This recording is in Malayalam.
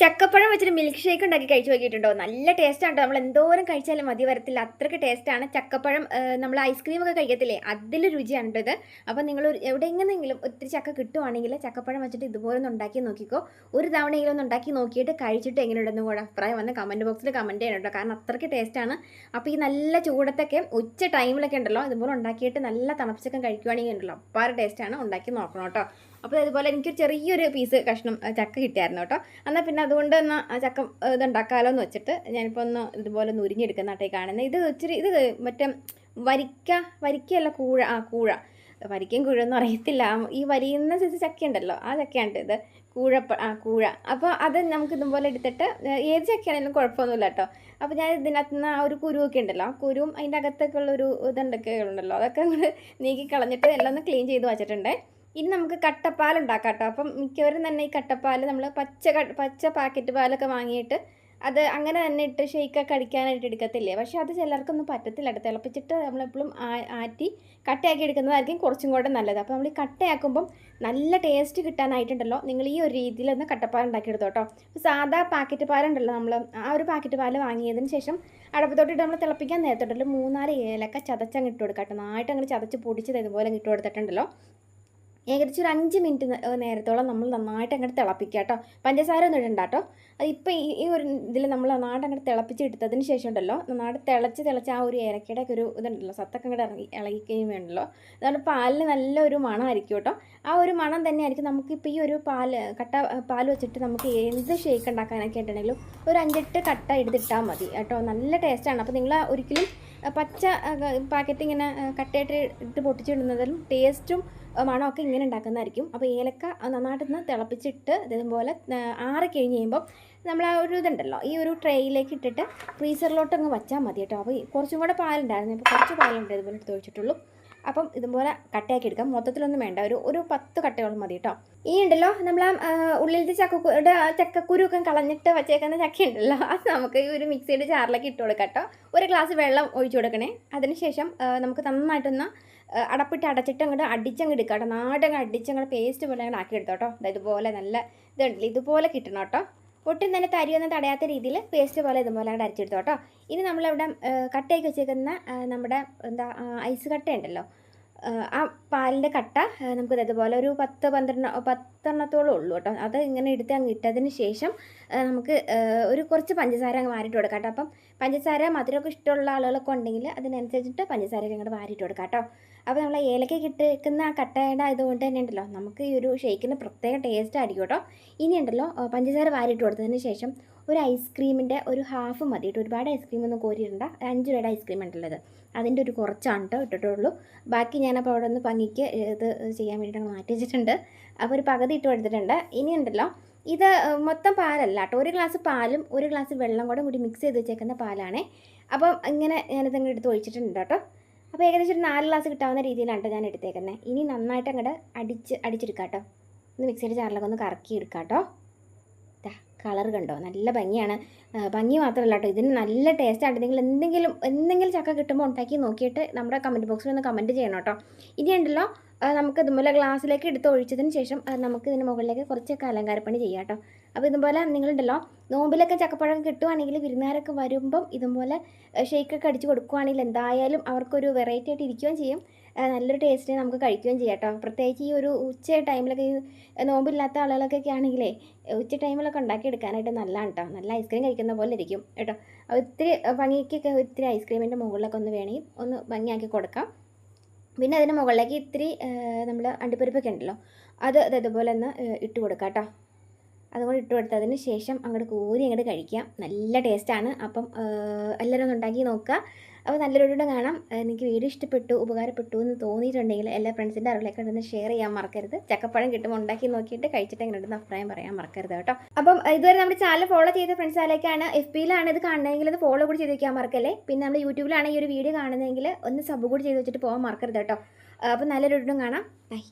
ചക്കപ്പഴം വെച്ചിട്ട് മിൽക്ക് ഷേക്ക് ഉണ്ടാക്കി കഴിച്ചു നോക്കിയിട്ടുണ്ടോ? നല്ല ടേസ്റ്റാണ് ആണ് നമ്മൾ എന്തോരം കഴിച്ചാലും മതി വരത്തില്ല. അത്രയ്ക്ക് ടേസ്റ്റാണ് ചക്കപ്പഴം നമ്മൾ ഐസ്ക്രീം ഒക്കെ കഴിക്കത്തില്ലേ? അതിൽ രുചിയാണ് ഇത്. അപ്പോൾ നിങ്ങൾ എവിടെ എവിടെയെങ്കിലും ഒത്തിരി ചക്ക കിട്ടുവാണെങ്കിൽ ചക്കപ്പഴം വെച്ചിട്ട് ഇതുപോലെ ഒന്ന് ഉണ്ടാക്കി നോക്കിക്കോ. ഒരു തവണയെങ്കിലും ഒന്ന് ഉണ്ടാക്കി നോക്കിയിട്ട് കഴിച്ചിട്ട് എങ്ങനെയുണ്ടെന്ന് കൂടെ അഭിപ്രായം വന്ന് കമന്റ് ബോക്സിൽ കമന്റ് ചെയ്യണം കേട്ടോ കാരണം അത്രയ്ക്ക് ടേസ്റ്റാണ് അപ്പോൾ ഈ നല്ല ചൂടത്തൊക്കെ ഉച്ച ടൈമിലൊക്കെ ഉണ്ടല്ലോ ഇതുപോലെ ഉണ്ടാക്കിയിട്ട് നല്ല തണുപ്പിച്ചൊക്കെ കഴിക്കുവാണെങ്കിൽ ഉണ്ടല്ലോ. അപ്പാറ് ടേസ്റ്റാണ് ഉണ്ടാക്കി നോക്കണം കേട്ടോ അപ്പോൾ ഇതുപോലെ എനിക്കൊരു ചെറിയൊരു പീസ് കഷ്ണം ചക്ക കിട്ടിയായിരുന്നു കേട്ടോ. എന്നാൽ പിന്നെ അതുകൊണ്ട് എന്നാൽ ആ ചക്ക ഇതുണ്ടാക്കാമല്ലോ എന്ന് വെച്ചിട്ട് ഞാനിപ്പോൾ ഒന്ന് ഇതുപോലെ ഒന്ന് ഉരിഞ്ഞെടുക്കുന്നതായിട്ടേ കാണുന്നത് ഇത് ഇച്ചിരി ഇത് മറ്റേ വരിക്ക വരിക്കയല്ല കൂഴ ആ കൂഴ. വരിക്കയും കൂഴൊന്നും അറിയത്തില്ല. ഈ വരിയുന്ന സൈസ് ചക്ക ഉണ്ടല്ലോ ആ ചക്കയുണ്ട് ഇത് കൂഴപ്പ ആ കൂഴ. അപ്പോൾ അത് നമുക്ക് ഇതുപോലെ എടുത്തിട്ട് ഏത് ചക്കയാണെങ്കിലും കുഴപ്പമൊന്നുമില്ല കേട്ടോ. അപ്പോൾ ഞാൻ ഇതിനകത്ത് നിന്ന് ആ ഒരു കുരുവൊക്കെ ഉണ്ടല്ലോ ആ കുരുവും അതിന്റെ അകത്തൊക്കെ ഉള്ളൊരു ഇതുണ്ടൊക്കെ ഉണ്ടല്ലോ അതൊക്കെ അങ്ങോട്ട് നീക്കി കളഞ്ഞിട്ട് എല്ലാം ഒന്ന് ക്ലീൻ ചെയ്ത് വെച്ചിട്ടുണ്ട്. ഇനി നമുക്ക് കട്ടപ്പാൽ ഉണ്ടാക്കാം കേട്ടോ. അപ്പം മിക്കവരും തന്നെ ഈ കട്ടപ്പാൽ നമ്മൾ പച്ച പച്ച പാക്കറ്റ് പാലൊക്കെ വാങ്ങിയിട്ട് അത് അങ്ങനെ തന്നെ ഇട്ട് ഷെയ്ക്കൊക്കെ അടിക്കാനായിട്ട് എടുക്കത്തില്ലേ? പക്ഷേ അത് ചിലർക്കൊന്നും പറ്റത്തില്ല കേട്ടോ. തിളപ്പിച്ചിട്ട് നമ്മളെപ്പോഴും ആറ്റി കട്ടയാക്കി എടുക്കുന്നതായിരിക്കും കുറച്ചും കൂടെ നല്ലത്. അപ്പോൾ നമ്മൾ ഈ കട്ടയാക്കുമ്പം നല്ല ടേസ്റ്റ് കിട്ടാനായിട്ടുണ്ടല്ലോ. നിങ്ങൾ ഈ ഒരു രീതിയിൽ ഒന്ന് കട്ടപ്പാൽ ഉണ്ടാക്കിയെടുത്തോ കേട്ടോ. സാധാ പാക്കറ്റ് പാലുണ്ടല്ലോ നമ്മൾ ആ ഒരു പാക്കറ്റ് പാൽ വാങ്ങിയതിന് ശേഷം അടപ്പത്തോട്ടിട്ട് നമ്മൾ തിളപ്പിക്കാൻ നേരത്തോട്ടല്ലോ മൂന്നാൽ ഏലക്ക ചതച്ചങ്ങ് ഇട്ട് കൊടുക്കാം കേട്ടോ. നന്നായിട്ട് അങ്ങനെ ചതച്ച് പൊടിച്ചത് ഇതുപോലെ ഇട്ട് കൊടുത്തിട്ടുണ്ടല്ലോ. ഏകദേശം ഒരു അഞ്ച് മിനിറ്റ് നേരത്തോളം നമ്മൾ നന്നായിട്ട് അങ്ങോട്ട് തിളപ്പിക്കുക കേട്ടോ. പഞ്ചസാര ഒന്നും ഇടണ്ട കേട്ടോ. അതിപ്പോൾ ഈ ഒരു ഇതിൽ നമ്മൾ നന്നായിട്ട് അങ്ങോട്ട് തിളപ്പിച്ചെടുത്തതിന് ശേഷം ഉണ്ടല്ലോ നന്നായിട്ട് തിളച്ച് തിളച്ച് ആ ഒരു ഏലക്കയുടെ ഒക്കെ ഒരു ഇതുണ്ടല്ലോ സത്തൊക്കെ അങ്ങോട്ട് ഇറങ്ങി ഇളകിക്കുകയും വേണ്ടല്ലോ. അതുകൊണ്ട് പാലിന് നല്ലൊരു മണമായിരിക്കും കേട്ടോ. ആ ഒരു മണം തന്നെയായിരിക്കും നമുക്കിപ്പോൾ ഈ ഒരു പാൽ കട്ട പാൽ വെച്ചിട്ട് നമുക്ക് എന്ത് ഷേക്ക് ഉണ്ടാക്കാനൊക്കെ ആയിട്ടുണ്ടെങ്കിലും ഒരു അഞ്ചെട്ട് കട്ട എടുത്തിട്ടാൽ മതി കേട്ടോ. നല്ല ടേസ്റ്റാണ് അപ്പോൾ നിങ്ങൾ ഒരിക്കലും പച്ച പാക്കറ്റ് ഇങ്ങനെ കട്ടയായിട്ട് ഇട്ട് പൊട്ടിച്ചിടുന്നതിലും ടേസ്റ്റും മണമൊക്കെ ഇങ്ങനെ ഉണ്ടാക്കുന്നതായിരിക്കും. അപ്പോൾ ഏലക്ക നന്നായിട്ടൊന്ന് തിളപ്പിച്ചിട്ട് ഇതുപോലെ ആറ് കഴിഞ്ഞ് നമ്മൾ ആ ഒരു ഇതുണ്ടല്ലോ ഈ ഒരു ട്രേയിലേക്ക് ഇട്ടിട്ട് ഫ്രീസറിലോട്ട് അങ്ങ് വച്ചാൽ മതി കേട്ടോ. അപ്പോൾ കുറച്ചും കൂടെ പാലുണ്ടായിരുന്നു. ഇപ്പോൾ കുറച്ച് പാലുണ്ട് ഇതുപോലെ എടുത്ത് ഒഴിച്ചിട്ടുള്ളൂ. അപ്പം ഇതുപോലെ കട്ടയാക്കി എടുക്കാം. മൊത്തത്തിലൊന്നും വേണ്ട. ഒരു ഒരു പത്ത് കട്ടയോളം മതി കേട്ടോ ഈ ഉണ്ടല്ലോ നമ്മൾ ആ ഉള്ളിലത്തെ ചക്കക്കുരുടെ ചക്കക്കുരു ഒക്കെ കളഞ്ഞിട്ട് വച്ചേക്കുന്ന ചക്ക ഉണ്ടല്ലോ അത് നമുക്ക് ഈ ഒരു മിക്സിയുടെ ജാറിലേക്ക് ഇട്ട് കൊടുക്കാം കേട്ടോ ഒരു ഗ്ലാസ് വെള്ളം ഒഴിച്ചു കൊടുക്കണേ. അതിനുശേഷം നമുക്ക് നന്നായിട്ടൊന്ന് അടപ്പിട്ട് അടച്ചിട്ട് അങ്ങോട്ട് അടിച്ചങ്ങ് എടുക്കാം കേട്ടോ നാടങ്ങ് അടിച്ചങ്ങോട്ട് പേസ്റ്റ് പോലെ അങ്ങോട്ട് ആക്കി എടുത്തോട്ടോ ഇതുപോലെ നല്ല ഇതുണ്ടല്ലോ ഇതുപോലെ കിട്ടണം കേട്ടോ ഒട്ടും തന്നെ തരിയൊന്നും തടയാത്ത രീതിയിൽ പേസ്റ്റ് പോലെ ഇതുപോലെ അങ്ങോട്ട് അരച്ചെടുത്തോ കേട്ടോ. ഇനി നമ്മളിവിടെ കട്ടയാക്കി വെച്ചേക്കുന്ന നമ്മുടെ എന്താ ഐസ് കട്ട ഉണ്ടല്ലോ ആ, പാലിന്റെ കട്ട നമുക്ക് ഇതേപോലെ ഒരു പത്ത് പന്ത്രണ്ട് പത്തെണ്ണത്തോളം ഉള്ളൂ കേട്ടോ. അത് ഇങ്ങനെ എടുത്ത് അങ്ങ് ഇട്ടതിന് ശേഷം നമുക്ക് ഒരു കുറച്ച് പഞ്ചസാര അങ്ങ് വാരിയിട്ട് കൊടുക്കാം കേട്ടോ. അപ്പം പഞ്ചസാര മധുരമൊക്കെ ഇഷ്ടമുള്ള ആളുകളൊക്കെ ഉണ്ടെങ്കിൽ അതിനനുസരിച്ചിട്ട് പഞ്ചസാര അങ്ങോട്ട് വാരിയിട്ട് കൊടുക്കാം കേട്ടോ. അപ്പോൾ നമ്മൾ ഏലക്ക കിട്ടിക്കുന്ന ആ കട്ടയുടെ ഇതുകൊണ്ട് തന്നെ ഉണ്ടല്ലോ നമുക്ക് ഈ ഒരു ഷേക്കിന് പ്രത്യേക ടേസ്റ്റ് ആയിരിക്കും കേട്ടോ. ഇനി ഉണ്ടല്ലോ പഞ്ചസാര വാരിയിട്ട് കൊടുത്തതിന് ശേഷം ഒരു ഐസ്ക്രീമിന്റെ ഒരു ഹാഫ് മതി കേട്ടോ. ഒരുപാട് ഐസ്ക്രീം ഒന്നും കോരിയിടണ്ട. ഒരു അഞ്ച് രൂപയുടെ ഐസ്ക്രീം ഉണ്ടല്ലത്. അതിന്റെ ഒരു കുറച്ചാണ് കേട്ടോ ഇട്ടിട്ടുള്ളൂ. ബാക്കി ഞാനപ്പോൾ അവിടെ നിന്ന് ഭംഗിക്ക് ഇത് ചെയ്യാൻ വേണ്ടി മാറ്റി വെച്ചിട്ടുണ്ട്. അപ്പോൾ ഒരു പകുതി ഇട്ട് കൊടുത്തിട്ടുണ്ട്. ഇനി ഉണ്ടല്ലോ ഇത് മൊത്തം പാലല്ല കേട്ടോ. ഒരു ഗ്ലാസ് പാലും ഒരു ഗ്ലാസ് വെള്ളം കൂടെ കൂടി മിക്സ് ചെയ്ത് വെച്ചേക്കുന്ന പാലാണേ. അപ്പം ഇങ്ങനെ ഞാനിത് അങ്ങോട്ട് എടുത്ത് ഒഴിച്ചിട്ടുണ്ട് കേട്ടോ. അപ്പോൾ ഏകദേശം ഒരു നാല് ഗ്ലാസ് കിട്ടാവുന്ന രീതിയിലാണ് ഞാൻ എടുത്തേക്കുന്നത്. ഇനി നന്നായിട്ട് അങ്ങോട്ട് അടിച്ച് അടിച്ചെടുക്കാം കേട്ടോ. ഒന്ന് മിക്സിയുടെ ചാറിലൊക്കെ ഒന്ന് കറക്കി എടുക്കാം കേട്ടോ. കളർ കണ്ടോ? നല്ല ഭംഗിയാണ്. ഭംഗി മാത്രമല്ല കേട്ടോ ഇതിന് നല്ല ടേസ്റ്റാണ് നിങ്ങൾ എന്തെങ്കിലും എന്തെങ്കിലും ചക്ക കിട്ടുമ്പോൾ ഉണ്ടാക്കി നോക്കിയിട്ട് നമ്മുടെ കമന്റ് ബോക്സിൽ ഒന്ന് കമന്റ് ചെയ്യണം കേട്ടോ. ഇനി ഉണ്ടല്ലോ ആ, നമുക്ക് ഇതുപോലെ ഗ്ലാസ്സിലേക്ക് എടുത്ത് ഒഴിച്ചതിന് ശേഷം നമുക്ക് ഇതിന് മുകളിലേക്ക് കുറച്ചൊക്കെ അലങ്കാരപ്പണി ചെയ്യാം കേട്ടോ. അപ്പോൾ ഇതുപോലെ നിങ്ങളുണ്ടല്ലോ നോമ്പിലൊക്കെ ചക്കപ്പഴം കിട്ടുവാണെങ്കിൽ വിരുന്നുകാരൊക്കെ വരുമ്പം ഇതുപോലെ ഷേക്കൊക്കെ അടിച്ച് കൊടുക്കുവാണെങ്കിൽ എന്തായാലും അവർക്കൊരു വെറൈറ്റി ആയിട്ട് ഇരിക്കുകയും ചെയ്യും. നല്ലൊരു ടേസ്റ്റിന് നമുക്ക് കഴിക്കുകയും ചെയ്യാം കേട്ടോ. പ്രത്യേകിച്ച് ഈ ഒരു ഉച്ച ടൈമിലൊക്കെ ഈ നോമ്പില്ലാത്ത ആളുകളൊക്കെ ആണെങ്കിലേ ഉച്ച ടൈമിലൊക്കെ ഉണ്ടാക്കിയെടുക്കാനായിട്ട് നല്ലതാണ് കേട്ടോ. നല്ല ഐസ്ക്രീം കഴിക്കുന്ന പോലെ ഇരിക്കും കേട്ടോ. ഇത്തിരി ഭംഗിക്കൊക്കെ ഇത്തിരി ഐസ്ക്രീമിന്റെ മുകളിലൊക്കെ ഒന്ന് വേണമെങ്കിൽ ഒന്ന് ഭംഗിയാക്കി കൊടുക്കാം. പിന്നെ അതിന് മുകളിലേക്ക് ഇത്തിരി നമ്മൾ അണ്ടിപ്പരിപ്പൊക്കെ ഉണ്ടല്ലോ അത് അതേപോലെ ഒന്ന് ഇട്ട് കൊടുക്കാം കേട്ടോ അതുകൊണ്ട് ഇട്ട് കൊടുത്തതിന് ശേഷം അങ്ങോട്ട് കോരി അങ്ങോട്ട് കഴിക്കാം. നല്ല ടേസ്റ്റാണ് അപ്പം എല്ലാവരും ഒന്ന് ഉണ്ടാക്കി നോക്കുക. അപ്പോൾ നല്ലൊരു വീഡിയോ കാണാം. എനിക്ക് വീഡിയോ ഇഷ്ടപ്പെട്ടു ഉപകാരപ്പെട്ടു എന്ന് തോന്നിയിട്ടുണ്ടെങ്കിൽ എല്ലാ ഫ്രണ്ട്സിന്റെ അറിവിലേക്ക് ഒന്ന് ഷെയർ ചെയ്യാൻ മറക്കരുത്. ചക്കപ്പഴം കിട്ടുമ്പോൾ ഉണ്ടാക്കി നോക്കിയിട്ട് കഴിച്ചിട്ട് എങ്ങനെ ഉണ്ടെന്ന് അഭിപ്രായം പറയാൻ മറക്കരുത് കേട്ടോ. അപ്പം ഇതുവരെ നമ്മുടെ ചാനൽ ഫോളോ ചെയ്ത ഫ്രണ്ട്സ് ആലേക്കാണ് എഫ് പിയിലാണ് ഇത് കാണുന്നതെങ്കിൽ ഇത് ഫോളോ കൂടി ചെയ്ത് വയ്ക്കാൻ മറക്കല്ലേ? പിന്നെ നമ്മൾ യൂട്യൂബിലാണ് ഈ ഒരു വീഡിയോ കാണുന്നതെങ്കിൽ ഒന്ന് സബ് കൂടി ചെയ്ത് വെച്ചിട്ട് പോകാൻ മറക്കരുത് കേട്ടോ. അപ്പോൾ നല്ലൊരു വീഡിയോ കാണാം. ബൈ.